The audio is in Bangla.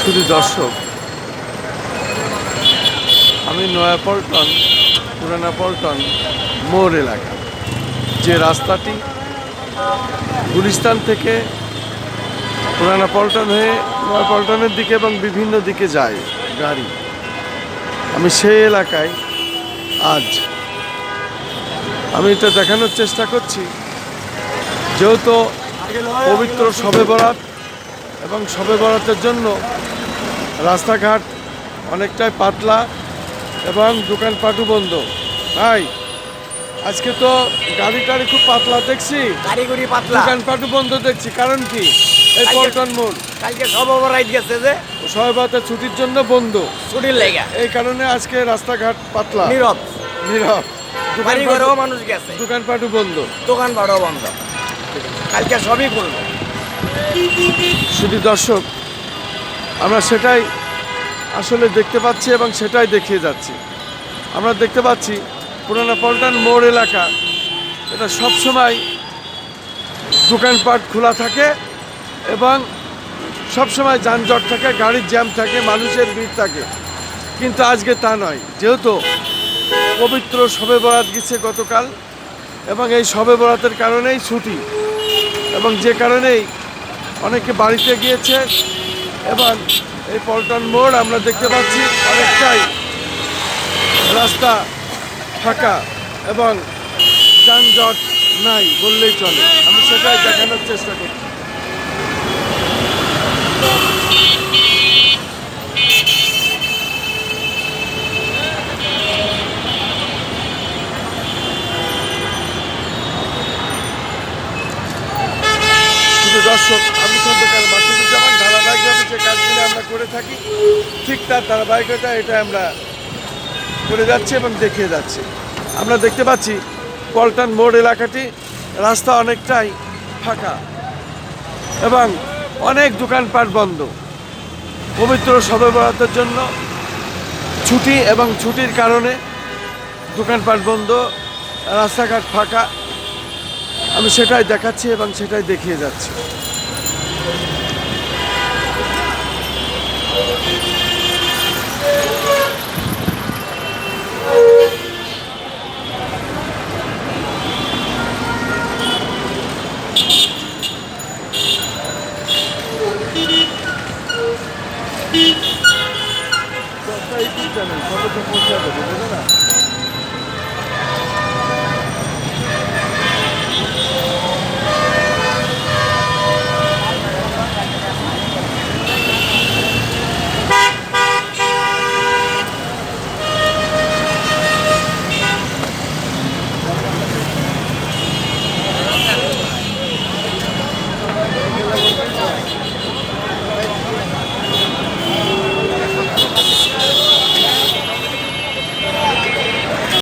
শুধু দর্শক। আমি নয়াপল্টন পুরানা পল্টন মোড় এলাকা। যে রাস্তাটি গুলিস্তান থেকে পুরানা পল্টন হয়ে নয়াপল্টনের দিকে এবং বিভিন্ন দিকে যায় গাড়ি। আমি সেই এলাকায় আজ আমি এটা দেখানোর চেষ্টা করছি। যেহেতু পবিত্র শবে বরাত এবং শবে বরাতের জন্য রাস্তাঘাট অনেকটাই পাতলা এবং দোকানপাটও বন্ধ। তাই আজকে তো গাড়ি টাড়ি খুব পাতলা দেখছি। পাতলা। দোকানপাটও বন্ধ দেখছি কারণ কি? এই পল্টন মোড়। কালকে গেছে যে। ছুটির জন্য বন্ধ। ছুটির লেগা। এই কারণে আজকে রাস্তাঘাট পাতলা। নীরব। নীরব। কারিগরও দোকানপাট মানুষ গেছে। দোকানপাটও বন্ধ। দোকান বাড়াও বন্ধ। কালকে সবই খুলবো। শুধু দর্শক আমরা সেটাই আসলে দেখতে পাচ্ছি এবং সেটাই দেখিয়ে যাচ্ছি। আমরা দেখতে পাচ্ছি পুরানা পল্টন মোড় এলাকা, এটা সবসময় দোকানপাট খোলা থাকে এবং সবসময় যানজট থাকে, গাড়ির জ্যাম থাকে, মানুষের ভিড় থাকে। কিন্তু আজকে তা নয়, যেহেতু পবিত্র শবে বরাত গেছে গতকাল এবং এই শবে বরাতের কারণেই ছুটি এবং যে কারণেই অনেকে বাড়িতে গিয়েছে এবং এই পল্টন মোড় আমরা দেখতে পাচ্ছি অনেকটাই রাস্তা ফাঁকা এবং যানজট নাই বললেই চলে। আমি সেটাই দেখানোর চেষ্টা করছি। দর্শক, আমি ধারাবাহিকভাবে যে কাজগুলো আমরা করে থাকি, ঠিক তার ধারাবাহিকতা এটা আমরা করে যাচ্ছি এবং দেখিয়ে যাচ্ছি। আমরা দেখতে পাচ্ছি পল্টন মোড় এলাকাটি রাস্তা অনেকটাই ফাঁকা এবং অনেক দোকানপাট বন্ধ। পবিত্র শবে বরাতের জন্য ছুটি এবং ছুটির কারণে দোকানপাট বন্ধ, রাস্তাঘাট ফাঁকা। আমি সেটাই দেখাচ্ছি এবং সেটাই দেখিয়ে যাচ্ছি। ilk üç tane. Sonra çok boş yapacağız.